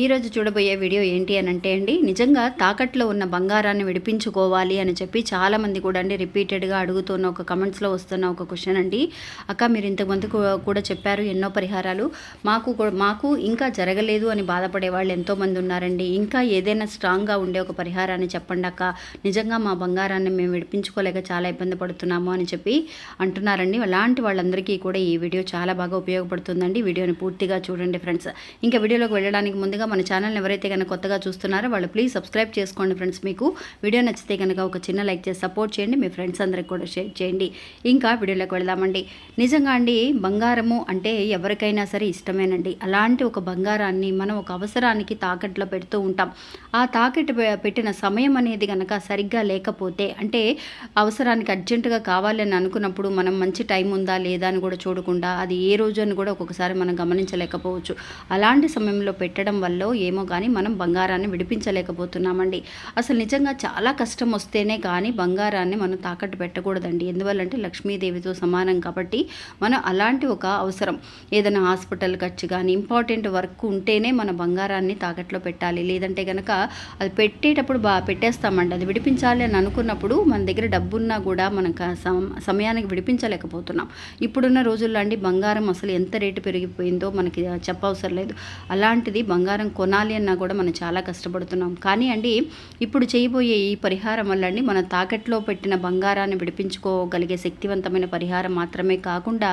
ఈరోజు చూడబోయే వీడియో ఏంటి అని అంటే అండి నిజంగా తాకట్లో ఉన్న బంగారాన్ని విడిపించుకోవాలి అని చెప్పి చాలామంది కూడా అండి రిపీటెడ్గా అడుగుతున్న ఒక కమెంట్స్లో వస్తున్న ఒక క్వశ్చన్ అండి. అక్క మీరు ఇంతకుముందు కూడా చెప్పారు ఎన్నో పరిహారాలు. మాకు మాకు ఇంకా జరగలేదు అని బాధపడే వాళ్ళు ఎంతోమంది ఉన్నారండి. ఇంకా ఏదైనా స్ట్రాంగ్గా ఉండే ఒక పరిహారాన్ని చెప్పండి అక్క. నిజంగా మా బంగారాన్ని మేము విడిపించుకోలేక చాలా ఇబ్బంది పడుతున్నాము అని చెప్పి అంటున్నారండి. అలాంటి వాళ్ళందరికీ కూడా ఈ వీడియో చాలా బాగా ఉపయోగపడుతుందండి. వీడియోని పూర్తిగా చూడండి ఫ్రెండ్స్. ఇంకా వీడియోలోకి వెళ్ళడానికి ముందుగా మన ఛానల్ని ఎవరైతే కనుక కొత్తగా చూస్తున్నారో వాళ్ళు ప్లీజ్ సబ్స్క్రైబ్ చేసుకోండి ఫ్రెండ్స్ మీకు వీడియో నచ్చితే కనుక ఒక చిన్న లైక్ చేసి సపోర్ట్ చేయండి. మీ ఫ్రెండ్స్ అందరికి కూడా షేర్ చేయండి. ఇంకా వీడియోలోకి వెళ్దామండి. నిజంగా అండి బంగారము అంటే ఎవరికైనా సరే ఇష్టమేనండి. అలాంటి ఒక బంగారాన్ని మనం ఒక అవసరానికి తాకట్లో పెడుతూ ఉంటాం. ఆ తాకట్టు పెట్టిన సమయం అనేది కనుక సరిగ్గా లేకపోతే అంటే అవసరానికి అర్జెంటుగా కావాలని అనుకున్నప్పుడు మనం మంచి టైం ఉందా లేదా అని కూడా చూడకుండా అది ఏ రోజు అని కూడా ఒక్కొక్కసారి మనం గమనించలేకపోవచ్చు. అలాంటి సమయంలో పెట్టడం వల్ల ఏమో కానీ మనం బంగారాన్ని విడిపించలేకపోతున్నామండి. అసలు నిజంగా చాలా కష్టం వస్తేనే కానీ బంగారాన్ని మనం తాకట్టు పెట్టకూడదండి. ఎందువల్లంటే లక్ష్మీదేవితో సమానం కాబట్టి మనం అలాంటి ఒక అవసరం. ఏదైనా హాస్పిటల్ ఖర్చు కానీ ఇంపార్టెంట్ వర్క్ ఉంటేనే మన బంగారాన్ని తాకట్లో పెట్టాలి. లేదంటే కనుక అది పెట్టేటప్పుడు బా పెట్టేస్తామండి. అది విడిపించాలి అని అనుకున్నప్పుడు మన దగ్గర డబ్బున్నా కూడా మనం సమయానికి విడిపించలేకపోతున్నాం. ఇప్పుడున్న రోజుల్లో అండి బంగారం అసలు ఎంత రేటు పెరిగిపోయిందో మనకి చెప్పవసరం లేదు. అలాంటిది బంగారం కొనాలి అన్నా కూడా మనం చాలా కష్టపడుతున్నాం. కానీ అండి ఇప్పుడు చేయబోయే ఈ పరిహారం వల్ల అండి మన తాకట్లో పెట్టిన బంగారాన్ని విడిపించుకోగలిగే శక్తివంతమైన పరిహారం మాత్రమే కాకుండా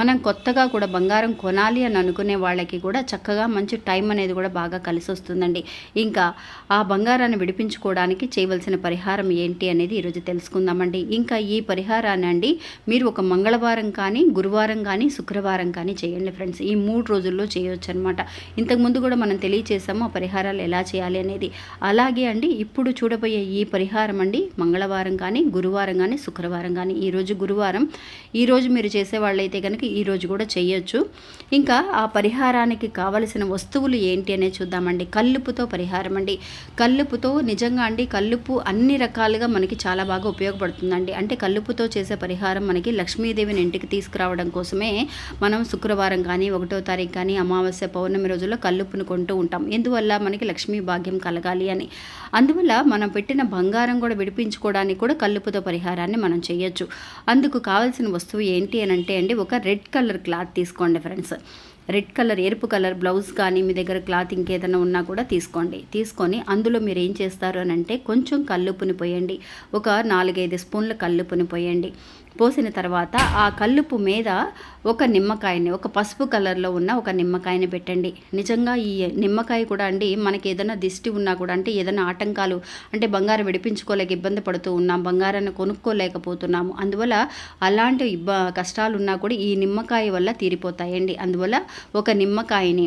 మనం కొత్తగా కూడా బంగారం కొనాలి అని అనుకునే వాళ్ళకి కూడా చక్కగా మంచి టైం అనేది కూడా బాగా కలిసి వస్తుందండి ఇంకా ఆ బంగారాన్ని విడిపించుకోవడానికి చేయవలసిన పరిహారం ఏంటి అనేది ఈరోజు తెలుసుకుందామండి. ఇంకా ఈ పరిహారాన్ని అండి మీరు ఒక మంగళవారం కానీ గురువారం కానీ శుక్రవారం కానీ చేయండి ఫ్రెండ్స్. ఈ మూడు రోజుల్లో చేయొచ్చు అనమాట ఇంతకుముందు కూడా మనం తెలియచేసాము ఆ పరిహారాలు ఎలా చేయాలి అనేది. అలాగే అండి ఇప్పుడు చూడబోయే ఈ పరిహారం అండి మంగళవారం కానీ గురువారం కానీ శుక్రవారం కానీ ఈరోజు గురువారం ఈరోజు మీరు చేసే వాళ్ళైతే కనుక ఈరోజు కూడా చేయొచ్చు. ఇంకా ఆ పరిహారానికి కావలసిన వస్తువులు ఏంటి అనేది చూద్దామండి. కల్లుపుతో పరిహారం అండి. కల్లుపుతో నిజంగా అండి కల్లుపు అన్ని రకాలుగా మనకి చాలా బాగా ఉపయోగపడుతుందండి. అంటే కల్లుపుతో చేసే పరిహారం మనకి లక్ష్మీదేవిని ఇంటికి తీసుకురావడం కోసమే మనం శుక్రవారం కానీ ఒకటో తారీఖు కానీ అమావాస్య పౌర్ణమి రోజుల్లో కల్లుపును కొంటూ ఉంటాం. ఎందువల్ల మనకి లక్ష్మీ భాగ్యం కలగాలి అని? అందువల్ల మనం పెట్టిన బంగారం కూడా విడిపించుకోవడానికి కూడా కల్లుపుతో పరిహారాన్ని మనం చేయొచ్చు. అందుకు కావాల్సిన వస్తువు ఏంటి అని అంటే అండి ఒక రెడ్ కలర్ క్లాత్ తీసుకోండి ఫ్రెండ్స్. రెడ్ కలర్ ఎరుపు కలర్ బ్లౌజ్ కానీ మీ దగ్గర క్లాత్ ఇంకేదైనా ఉన్నా కూడా తీసుకోండి. తీసుకొని అందులో మీరు ఏం చేస్తారు అని అంటే కొంచెం కల్లుపుని పోయండి. ఒక నాలుగైదు స్పూన్ల కల్లుపుని పోయండి. పోసిన తర్వాత ఆ కల్లుపు మీద ఒక నిమ్మకాయని ఒక పసుపు కలర్లో ఉన్న ఒక నిమ్మకాయని పెట్టండి. నిజంగా ఈ నిమ్మకాయ కూడా అండి మనకి ఏదైనా దిష్టి ఉన్నా కూడా అంటే ఏదైనా ఆటంకాలు అంటే బంగారం విడిపించుకోలేక ఇబ్బంది పడుతూ ఉన్నాం బంగారాన్ని కొనుక్కోలేకపోతున్నాము. అందువల్ల అలాంటి ఇబ్బ కష్టాలు ఉన్నా కూడా ఈ నిమ్మకాయ వల్ల తీరిపోతాయండి. అందువల్ల ఒక నిమ్మకాయని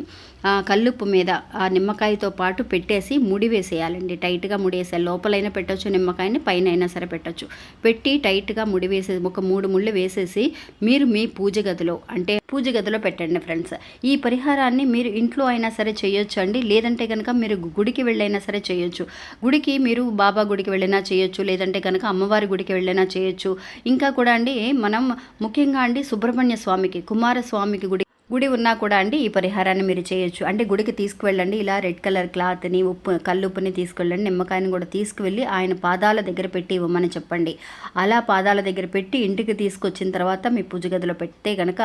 ఆ కల్లుప్పు మీద ఆ నిమ్మకాయతో పాటు పెట్టేసి ముడి వేసేయాలండి. టైట్గా ముడేసేయాలి లోపలైనా పెట్టొచ్చు నిమ్మకాయని పైన అయినా సరే పెట్టొచ్చు. పెట్టి టైట్గా ముడి వేసే ఒక మూడు ముళ్ళు వేసేసి మీరు మీ పూజ గదిలో అంటే పూజ గదిలో పెట్టండి ఫ్రెండ్స్. ఈ పరిహారాన్ని మీరు ఇంట్లో అయినా సరే చేయొచ్చు అండి లేదంటే కనుక మీరు గుడికి వెళ్ళైనా సరే చేయొచ్చు. గుడికి మీరు బాబా గుడికి వెళ్ళినా చేయొచ్చు లేదంటే కనుక అమ్మవారి గుడికి వెళ్ళినా చేయొచ్చు. ఇంకా కూడా అండి మనం ముఖ్యంగా అండి సుబ్రహ్మణ్య స్వామికి కుమారస్వామికి గుడి గుడి ఉన్నా కూడా అండి ఈ పరిహారాన్ని మీరు చేయొచ్చు. అంటే గుడికి తీసుకువెళ్ళండి ఇలా రెడ్ కలర్ క్లాత్ని ఉప్పు కల్లుప్పుని తీసుకువెళ్ళండి నిమ్మకాయని కూడా తీసుకువెళ్ళి ఆయన పాదాల దగ్గర పెట్టి ఇవ్వమని చెప్పండి. అలా పాదాల దగ్గర పెట్టి ఇంటికి తీసుకొచ్చిన తర్వాత మీ పూజ గదిలో పెడితే కనుక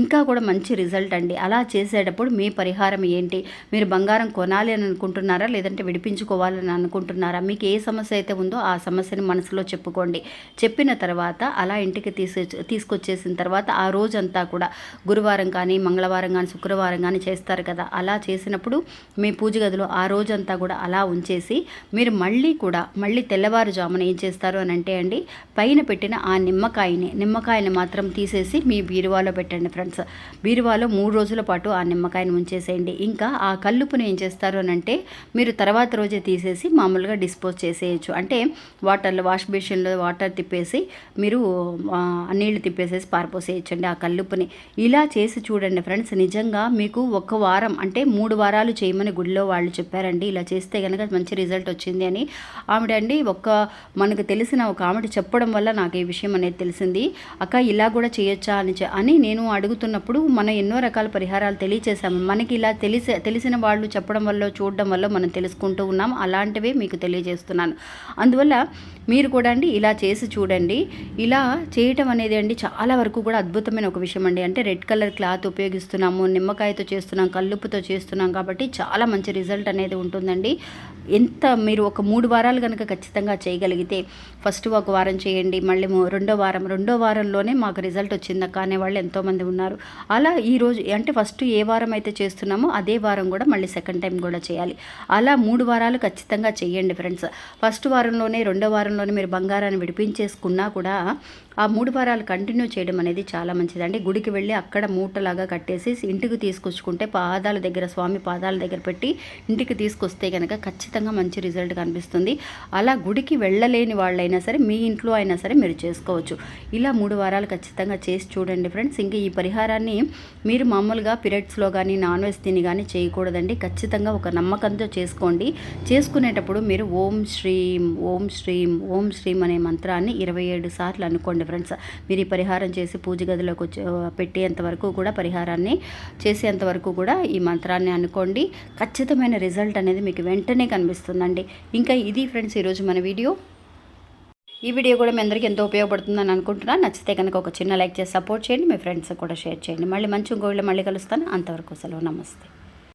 ఇంకా కూడా మంచి రిజల్ట్ అండి. అలా చేసేటప్పుడు మీ పరిహారం ఏంటి? మీరు బంగారం కొనాలి అని అనుకుంటున్నారా? లేదంటే విడిపించుకోవాలని అనుకుంటున్నారా? మీకు ఏ సమస్య అయితే ఉందో ఆ సమస్యని మనసులో చెప్పుకోండి. చెప్పిన తర్వాత అలా ఇంటికి తీసు తీసుకొచ్చేసిన తర్వాత ఆ రోజంతా కూడా గురువారం కానీ మంగళవారం కానీ శుక్రవారం కానీ చేస్తారు కదా. అలా చేసినప్పుడు మీ పూజ గదిలో ఆ రోజంతా కూడా అలా ఉంచేసి మీరు మళ్ళీ కూడా మళ్ళీ తెల్లవారుజామున ఏం చేస్తారు అని అంటే అండి పైన పెట్టిన ఆ నిమ్మకాయని నిమ్మకాయని మాత్రం తీసేసి మీ బీరువాలో పెట్టండి ఫ్రెండ్స్. బీరువాలో మూడు రోజుల పాటు ఆ నిమ్మకాయని ఉంచేసేయండి. ఇంకా ఆ కల్లుపుని ఏం చేస్తారు అని అంటే మీరు తర్వాత రోజే తీసేసి మామూలుగా డిస్పోజ్ చేసేయచ్చు. అంటే వాటర్లో వాష్ బేషన్లో వాటర్ తిప్పేసి మీరు నీళ్ళు తిప్పేసేసి పారిపోసేయచ్చండి ఆ కల్లుపుని ఇలా చేసి చూడండి చూడండి ఫ్రెండ్స్ నిజంగా మీకు ఒక వారం అంటే మూడు వారాలు చేయమని గుడిలో వాళ్ళు చెప్పారండి. ఇలా చేస్తే కనుక మంచి రిజల్ట్ వచ్చింది అని ఆవిడ అండి ఒక మనకు తెలిసిన ఒక ఆవిడ చెప్పడం వల్ల నాకు ఈ విషయం అనేది తెలిసింది. అక్క ఇలా కూడా చేయొచ్చా అని అని నేను అడుగుతున్నప్పుడు మనం ఎన్నో రకాల పరిహారాలు తెలియచేసాము మనకి ఇలా తెలిసే తెలిసిన వాళ్ళు చెప్పడం వల్ల చూడడం వల్ల మనం తెలుసుకుంటూ ఉన్నాం. అలాంటివే మీకు తెలియజేస్తున్నాను. అందువల్ల మీరు కూడా అండి ఇలా చేసి చూడండి. ఇలా చేయటం అనేది అండి చాలా వరకు కూడా అద్భుతమైన ఒక విషయం అండి. అంటే రెడ్ కలర్ క్లాత్ ఉపయోగిస్తున్నాము నిమ్మకాయతో చేస్తున్నాం కల్లుప్పుతో చేస్తున్నాం కాబట్టి చాలా మంచి రిజల్ట్ అనేది ఉంటుందండి. ఎంత మీరు ఒక మూడు వారాలు కనుక ఖచ్చితంగా చేయగలిగితే ఫస్ట్ ఒక వారం చేయండి మళ్ళీ రెండో వారం రెండో వారంలోనే మాకు రిజల్ట్ వచ్చిందక్క అనే వాళ్ళు ఎంతోమంది ఉన్నారు. అలా ఈ రోజు అంటే ఫస్ట్ ఏ వారం అయితే చేస్తున్నామో అదే వారం కూడా మళ్ళీ సెకండ్ టైం కూడా చేయాలి. అలా మూడు వారాలు ఖచ్చితంగా చేయండి ఫ్రెండ్స్. ఫస్ట్ వారంలోనే రెండో వారంలోనే మీరు బంగారాన్ని విడిపించేసుకున్నా కూడా ఆ మూడు వారాలు కంటిన్యూ చేయడం అనేది చాలా మంచిదండి. గుడికి వెళ్ళి అక్కడ మూటలాగా కట్టేసి ఇంటికి తీసుకొచ్చుకుంటే పాదాల దగ్గర స్వామి పాదాల దగ్గర పెట్టి ఇంటికి తీసుకొస్తే కనుక ఖచ్చితంగా మంచి రిజల్ట్ కనిపిస్తుంది. అలా గుడికి వెళ్ళలేని వాళ్ళైనా సరే మీ ఇంట్లో అయినా సరే మీరు చేసుకోవచ్చు. ఇలా మూడు వారాలు ఖచ్చితంగా చేసి చూడండి ఫ్రెండ్స్. ఇంకా ఈ పరిహారాన్ని మీరు మామూలుగా పీరియడ్స్లో కానీ నాన్ వెజ్ తిని కానీ చేయకూడదండి. ఖచ్చితంగా ఒక నమ్మకంతో చేసుకోండి. చేసుకునేటప్పుడు మీరు ఓం శ్రీం ఓం శ్రీం ఓం శ్రీం అనే మంత్రాన్ని ఇరవై ఏడు సార్లు అనుకోండి ఫ్రెండ్స్. మీరు ఈ పరిహారం చేసి పూజ గదిలోకి వచ్చి పెట్టేంత వరకు కూడా పరిహారాన్ని చేసేంత వరకు కూడా ఈ మంత్రాన్ని అనుకోండి. ఖచ్చితమైన రిజల్ట్ అనేది మీకు వెంటనే కనిపిస్తుందండి. ఇంకా ఇది ఫ్రెండ్స్ ఈరోజు మన వీడియో. ఈ వీడియో కూడా మీ అందరికీ ఎంతో ఉపయోగపడుతుందని అనుకుంటున్నాను. నచ్చితే కనుక ఒక చిన్న లైక్ చేసి సపోర్ట్ చేయండి. మీ ఫ్రెండ్స్ కూడా షేర్ చేయండి. మళ్ళీ మంచి ఇంకోళ్ళు మళ్ళీ కలుస్తాను. అంతవరకు సెలవు. నమస్తే.